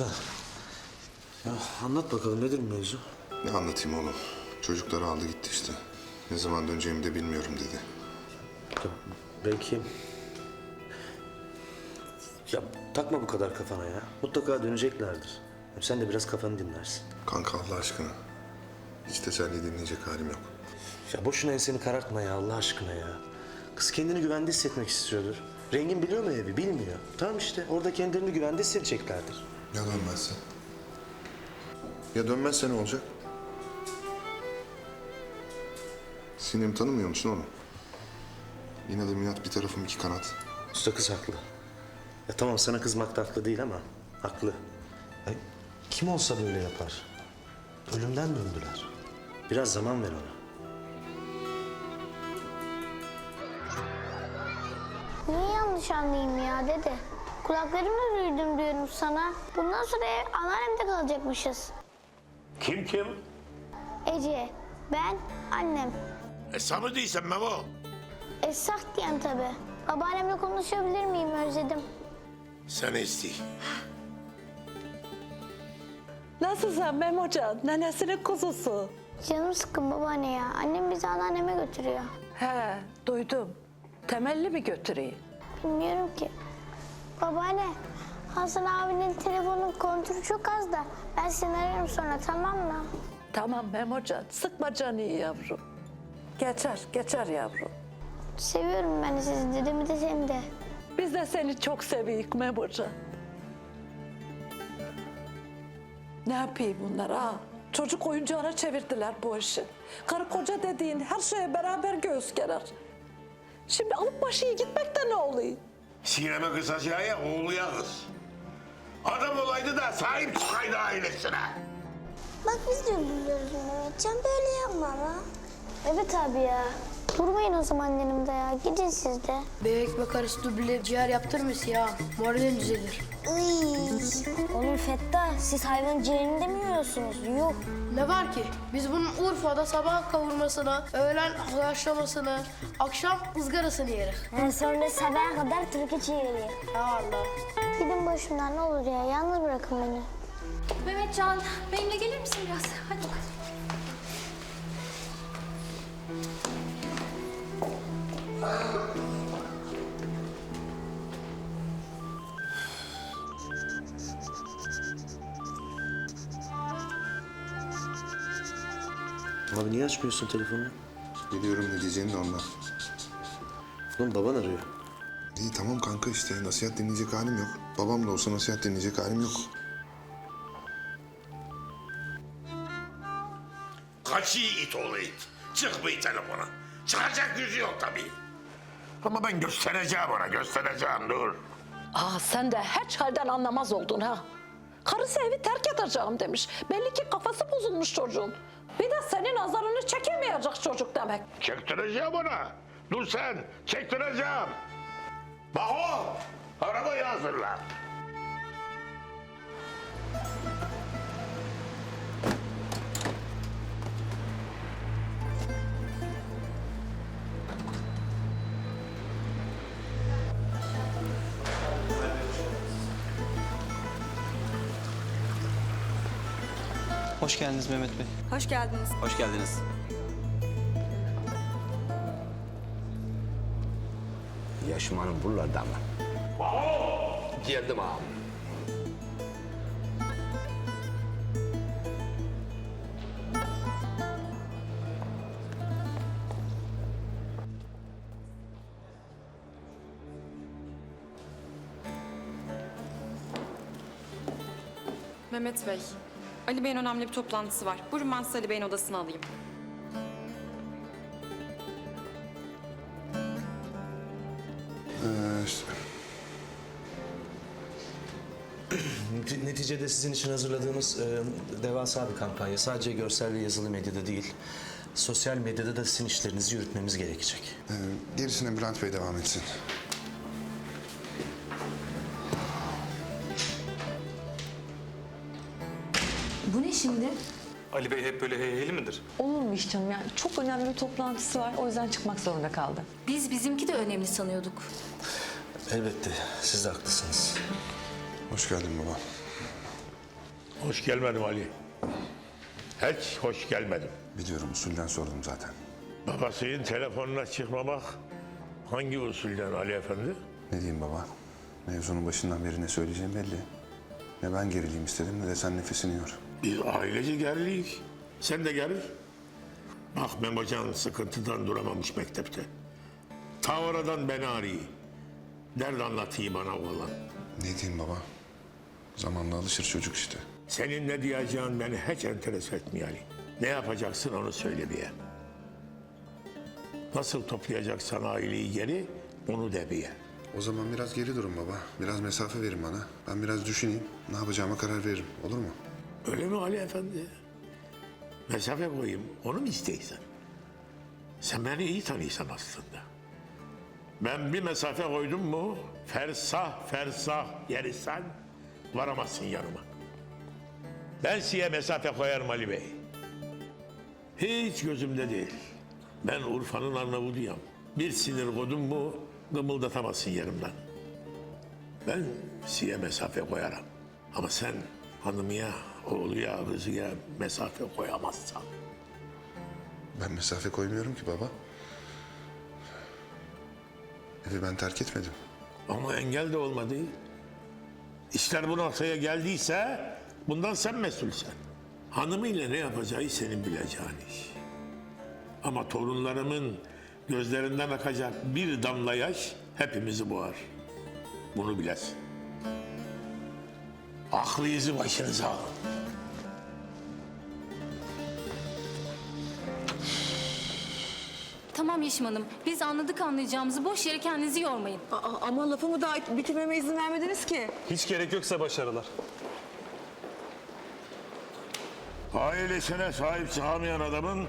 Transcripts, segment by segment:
usta. Ya anlat bakalım nedir mevzu? Ne anlatayım oğlum? Çocukları aldı gitti işte. Ne zaman döneceğimi de bilmiyorum dedi. Ya belki... Ya takma bu kadar kafana ya. Mutlaka döneceklerdir. Hem sen de biraz kafanı dinlersin. Kanka Allah aşkına. Hiç teselli dinleyecek halim yok. Ya boşuna enseni karartma ya Allah aşkına ya. Kız kendini güvende hissetmek istiyordur. Rengin biliyor mu evi? Bilmiyor. Tamam işte orada kendilerini güvende hissedeceklerdir. Ya dönmezse? Ya dönmezse ne olacak? Sinem tanımıyor musun oğlum? Yine de Minat bir tarafım iki kanat. Usta kız haklı. Ya tamam sana kızmak da haklı değil ama haklı. Ya kim olsa böyle yapar. Ölümden döndüler. Biraz zaman ver ona. Niye yanlış anlayayım ya dede? Kulaklarımla duydum diyorum sana. Bundan sonra anneannemde kalacakmışız. Kim kim? Ece, ben, annem. Hesabı değilsen Memo. Essak diyen tabii. Babaannemle konuşabilir miyim özledim. Sen istey. Nasılsın Memocan? Nenesinin kuzusu. Canım sıkkın babaanne ya. Annem bizi anneanneme götürüyor. He, duydum. Temelli mi götüreyim? Bilmiyorum ki. Babaanne, Hasan abinin telefonun kontrolü çok az da. Ben seni ararım sonra tamam mı? Tamam Memocan, sıkma canı yavrum. Geçer, geçer yavrum. Seviyorum ben sizi dedemi de seni de. Biz de seni çok seviyoruz Memocan. Ne yapayım bunlar ha? Çocuk oyuncağına çevirdiler bu işi. Karı koca dediğin her şeye beraber göğüs gerer. Şimdi alıp başıyı gitmekte ne oluyor? Sineme kısacağı ya oğluya kız. Adam olaydı da sahip çıkaydı ailesine. Bak biz de üzülüyoruz Mehmetcan böyle yapma ama. Evet abi ya. Durmayın o zaman yanımda ya. Gidin siz de. Bebek ekmek arası duble ciğer yaptırmış ya. Moralin düzelir. Oğlum Fettah siz hayvan ciğerini de mi yiyorsunuz? Yok. Ne var ki? Biz bunun Urfa'da sabah kavurmasını, öğlen haşlamasını, akşam ızgarasını yeriz. En sonra sabaha kadar türkü ciğeri. Ya Allah. Gidin başımdan ne olur ya. Yalnız bırakın beni. Mehmetcan, benimle gelir misin biraz? Hadi bakalım. Abi niye açmıyorsun telefonunu? Biliyorum ne diyeceğini de ondan. Oğlum baban arıyor. İyi tamam kanka işte nasihat dinleyecek halim yok. Babam da olsa nasihat dinleyecek halim yok. Kaç iyi it oğlu it. Çık telefona. Çıkacak yüzü yok tabii. Ama ben göstereceğim ona göstereceğim dur. Aa sen de hiç halden anlamaz oldun ha. Karısı evi terk edeceğim demiş. Belli ki kafası bozulmuş çocuğun. Bir de senin nazarını çekemeyecek çocuk demek. Çektireceğim ona. Dur sen çektireceğim. Baho arabayı hazırla. Hoş geldiniz Mehmet Bey. Hoş geldiniz. Hoş geldiniz. Yaşmanın buralarda mı? Geldim ağam. Mehmet Bey, Ali Bey'in önemli bir toplantısı var. Buyurun ben sizi Ali Bey'in odasına alayım. Ee, işte, Neti- Neticede sizin için hazırladığımız e, devasa bir kampanya. Sadece görsel ve yazılı medyada değil, sosyal medyada da sizin işlerinizi yürütmemiz gerekecek. e, gerisine Bülent Bey devam etsin. Ne şimdi? Ali Bey hep böyle heyheyli midir? Olurmuş canım yani çok önemli bir toplantısı var o yüzden çıkmak zorunda kaldı. Biz bizimki de önemli sanıyorduk. Elbette, siz de haklısınız. Hoş geldin baba. Hoş gelmedim Ali. Hiç hoş gelmedim. Biliyorum usulden sordum zaten. Babasının telefonuna çıkmamak hangi usulden Ali Efendi? Ne diyeyim baba? Mevzunun başından beri ne söyleyeceğim belli. Ne ben gerileyim istedim ne de sen nefesini yor. Biz ailece geriliyiz. Sen de geril. Bak Memocan sıkıntıdan duramamış mektepte. Ta oradan beni arıyor. Dert anlatayım bana oğlan. Ne diyeyim baba? Zamanla alışır çocuk işte. Senin ne diyeceğin beni hiç enteres etmiyor Ali. Ne yapacaksın onu söyle bir. Nasıl toplayacaksan aileyi geri onu de bir. O zaman biraz geri durun baba. Biraz mesafe verin bana. Ben biraz düşüneyim. Ne yapacağıma karar veririm. Olur mu? Öyle mi Ali Efendi? Mesafe koyayım, onu mu isteysen? Sen beni iyi tanıyorsan aslında. Ben bir mesafe koydum mu, fersah fersah yerisen varamazsın yanıma. Ben size mesafe koyarım Ali Bey. Hiç gözümde değil. Ben Urfa'nın Arnavuduyum. Bir sinir koydum mu gımıldatamazsın yerimden. Ben size mesafe koyarım. Ama sen hanımıya, oğluya, kızıya mesafe koyamazsan. Ben mesafe koymuyorum ki baba. Evi ben terk etmedim. Ama engel de olmadı. İşler bu noktaya geldiyse bundan sen mesulsen. Hanımıyla ne yapacağı senin bileceğin iş. Ama torunlarımın gözlerinden akacak bir damla yaş hepimizi boğar. Bunu bilesin. Aklınızı başınıza alın. Tamam Yeşim Hanım. Biz anladık anlayacağımızı. Boş yere kendinizi yormayın. ama lafımı daha bitirmeme izin vermediniz ki. Hiç gerek yoksa başarılar. Ailesine sahip çıkamayan adamın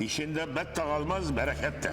işinde bet de kalmaz, bereket de.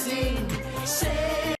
assim.